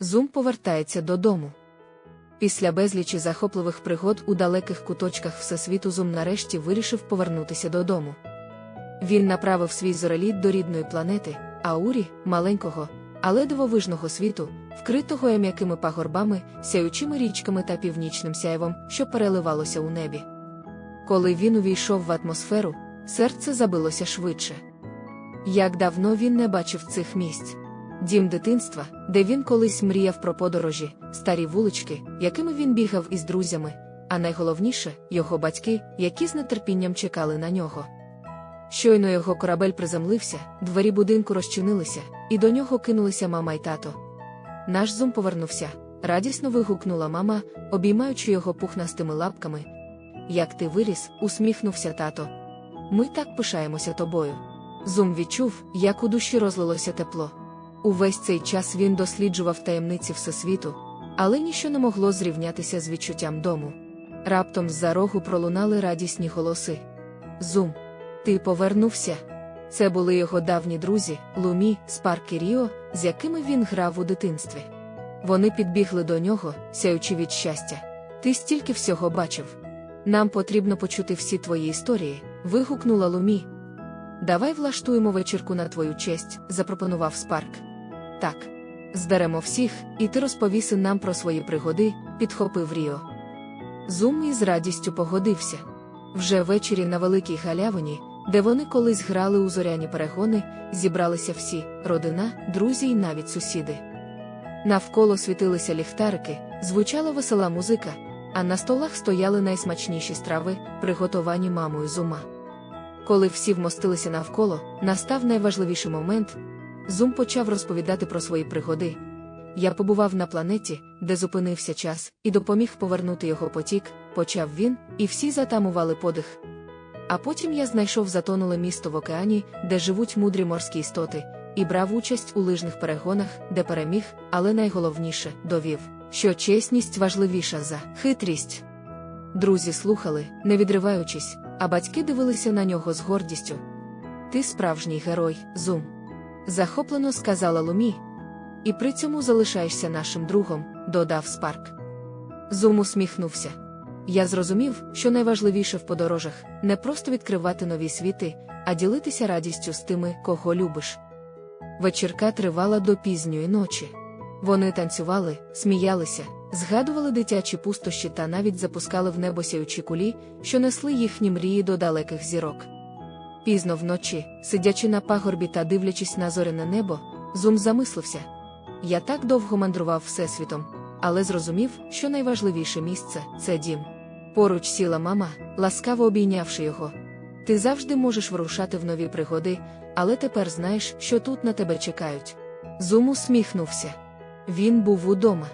Зум повертається додому. Після безлічі захопливих пригод у далеких куточках Всесвіту Зум нарешті вирішив повернутися додому. Він направив свій зореліт до рідної планети, Аурі, маленького, але дивовижного світу, вкритого м'якими пагорбами, сяючими річками та північним сяйвом, що переливалося у небі. Коли він увійшов в атмосферу, серце забилося швидше. Як давно він не бачив цих місць. Дім дитинства, де він колись мріяв про подорожі, старі вулички, якими він бігав із друзями, а найголовніше його батьки, які з нетерпінням чекали на нього. Щойно його корабель приземлився, двері будинку розчинилися, і до нього кинулися мама й тато. Наш зум повернувся, радісно вигукнула мама, обіймаючи його пухнастими лапками. Як ти виріс, усміхнувся тато. Ми так пишаємося тобою. Зум відчув, як у душі розлилося тепло. Увесь цей час він досліджував таємниці Всесвіту, але ніщо не могло зрівнятися з відчуттям дому. Раптом з-за рогу пролунали радісні голоси. Зум, ти повернувся. Це були його давні друзі, Лумі, Спарк і Ріо, з якими він грав у дитинстві. Вони підбігли до нього, сяючи від щастя. Ти стільки всього бачив. Нам потрібно почути всі твої історії, вигукнула Лумі. Давай влаштуємо вечірку на твою честь, запропонував Спарк. Так. Зберемо всіх, і ти розповіси нам про свої пригоди, підхопив Ріо. Зум із радістю погодився. Вже ввечері на великій галявині, де вони колись грали у зоряні перегони, зібралися всі родина, друзі і навіть сусіди. Навколо світилися ліхтарики, звучала весела музика, а на столах стояли найсмачніші страви, приготовані мамою зума. Коли всі вмостилися навколо, настав найважливіший момент. Зум почав розповідати про свої пригоди. Я побував на планеті, де зупинився час, і допоміг повернути його потік, почав він, і всі затамували подих. А потім я знайшов затонуле місто в океані, де живуть мудрі морські істоти, і брав участь у лижних перегонах, де переміг, але найголовніше довів, що чесність важливіша за хитрість. Друзі слухали, не відриваючись, а батьки дивилися на нього з гордістю. Ти справжній герой, Зум. Захоплено сказала Лумі. І при цьому залишаєшся нашим другом, додав Спарк. Зум усміхнувся. Я зрозумів, що найважливіше в подорожах не просто відкривати нові світи, а ділитися радістю з тими, кого любиш. Вечірка тривала до пізньої ночі. Вони танцювали, сміялися, згадували дитячі пустощі та навіть запускали в небо сяючі кулі, що несли їхні мрії до далеких зірок. Пізно вночі, сидячи на пагорбі та дивлячись на зоряне небо, Зум замислився. Я так довго мандрував Всесвітом, але зрозумів, що найважливіше місце це дім. Поруч сіла мама, ласкаво обійнявши його. Ти завжди можеш вирушати в нові пригоди, але тепер знаєш, що тут на тебе чекають. Зум усміхнувся. Він був удома.